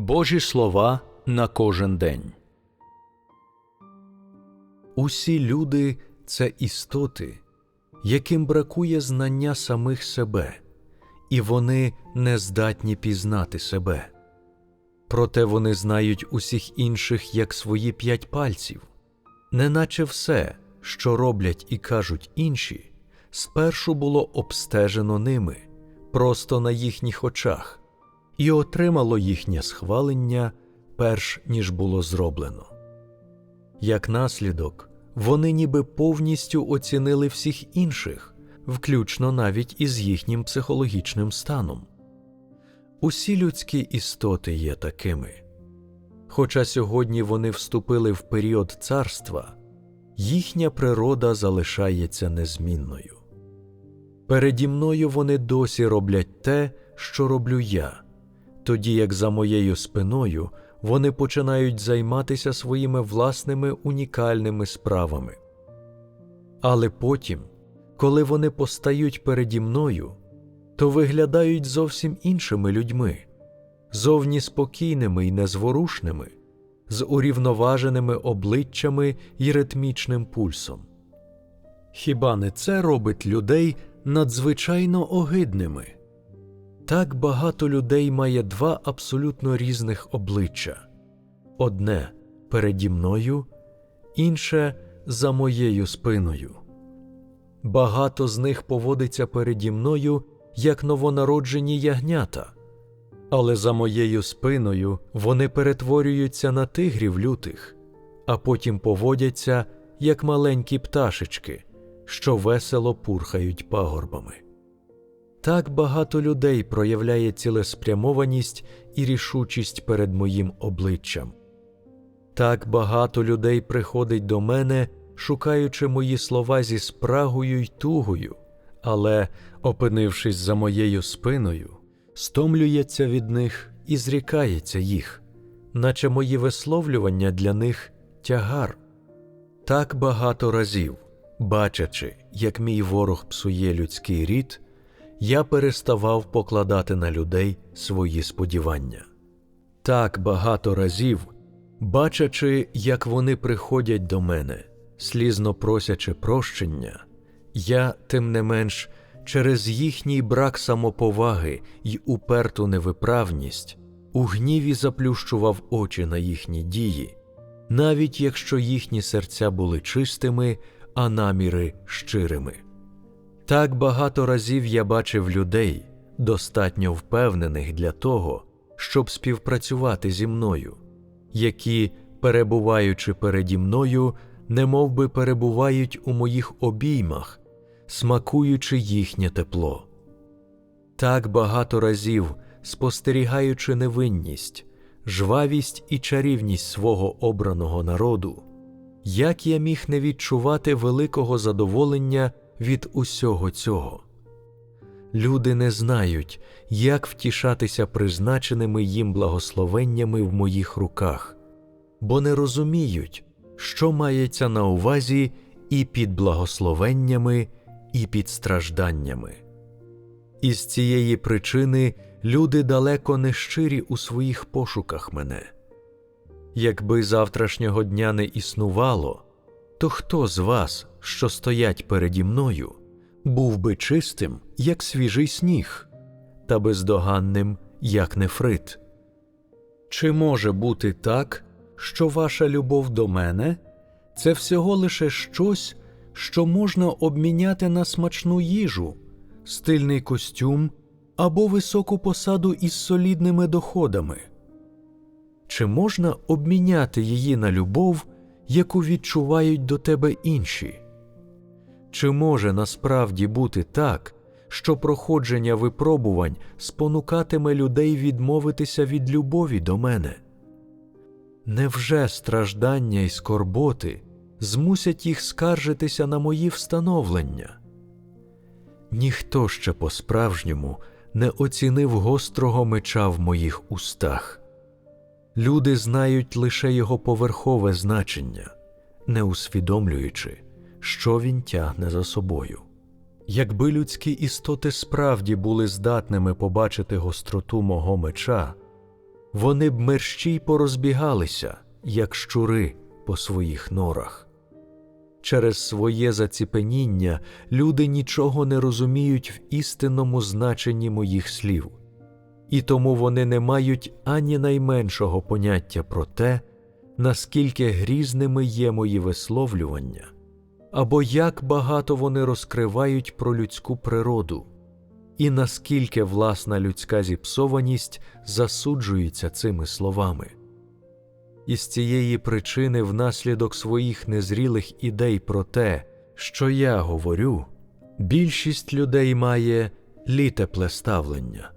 Божі слова на кожен день. Усі люди це істоти, яким бракує знання самих себе, і вони не здатні пізнати себе. Проте вони знають усіх інших як свої п'ять пальців, неначе все, що роблять і кажуть інші, спершу було обстежено ними, просто на їхніх очах, і отримало їхнє схвалення, перш ніж було зроблено. Як наслідок, вони ніби повністю оцінили всіх інших, включно навіть із їхнім психологічним станом. Усі людські істоти є такими. Хоча сьогодні вони вступили в період царства, їхня природа залишається незмінною. Переді мною вони досі роблять те, що роблю я, тоді як за моєю спиною вони починають займатися своїми власними унікальними справами. Але потім, коли вони постають переді мною, то виглядають зовсім іншими людьми, зовні спокійними і незворушними, з урівноваженими обличчями і ритмічним пульсом. Хіба не це робить людей надзвичайно огидними? Так багато людей має два абсолютно різних обличчя одне переді мною, інше за моєю спиною. Багато з них поводиться переді мною як новонароджені ягнята, але за моєю спиною вони перетворюються на тигрів лютих, а потім поводяться як маленькі пташечки, що весело пурхають пагорбами. Так багато людей проявляє цілеспрямованість і рішучість перед моїм обличчям. Так багато людей приходить до мене, шукаючи мої слова зі спрагою й тугою, але, опинившись за моєю спиною, стомлюється від них і зрікається їх, наче мої висловлювання для них тягар. Так багато разів, бачачи, як мій ворог псує людський рід, я переставав покладати на людей свої сподівання. Так багато разів, бачачи, як вони приходять до мене, слізно просячи прощення, я, тим не менш, через їхній брак самоповаги й уперту невиправність у гніві заплющував очі на їхні дії, навіть якщо їхні серця були чистими, а наміри щирими. Так багато разів я бачив людей, достатньо впевнених для того, щоб співпрацювати зі мною, які, перебуваючи переді мною, немов би перебувають у моїх обіймах, смакуючи їхнє тепло. Так багато разів, спостерігаючи невинність, жвавість і чарівність свого обраного народу, як я міг не відчувати великого задоволення від усього цього. Люди не знають, як втішатися призначеними їм благословеннями в моїх руках, бо не розуміють, що мається на увазі і під благословеннями, і під стражданнями. Із цієї причини люди далеко не щирі у своїх пошуках мене. Якби завтрашнього дня не існувало, то хто з вас, що стоять переді мною, був би чистим, як свіжий сніг, та бездоганним, як нефрит? Чи може бути так, що ваша любов до мене це всього лише щось, що можна обміняти на смачну їжу, стильний костюм або високу посаду із солідними доходами? Чи можна обміняти її на любов, яку відчувають до тебе інші? Чи може насправді бути так, що проходження випробувань спонукатиме людей відмовитися від любові до мене? Невже страждання й скорботи змусять їх скаржитися на мої встановлення? Ніхто ще по-справжньому не оцінив гострого меча в моїх устах. Люди знають лише його поверхове значення, не усвідомлюючи, що він тягне за собою. Якби людські істоти справді були здатними побачити гостроту мого меча, вони б мерщій порозбігалися, як щури по своїх норах. Через своє заціпеніння люди нічого не розуміють в істинному значенні моїх слів, і тому вони не мають ані найменшого поняття про те, наскільки грізними є мої висловлювання, або як багато вони розкривають про людську природу, і наскільки власна людська зіпсованість засуджується цими словами. Із цієї причини, внаслідок своїх незрілих ідей про те, що я говорю, більшість людей має літепле ставлення.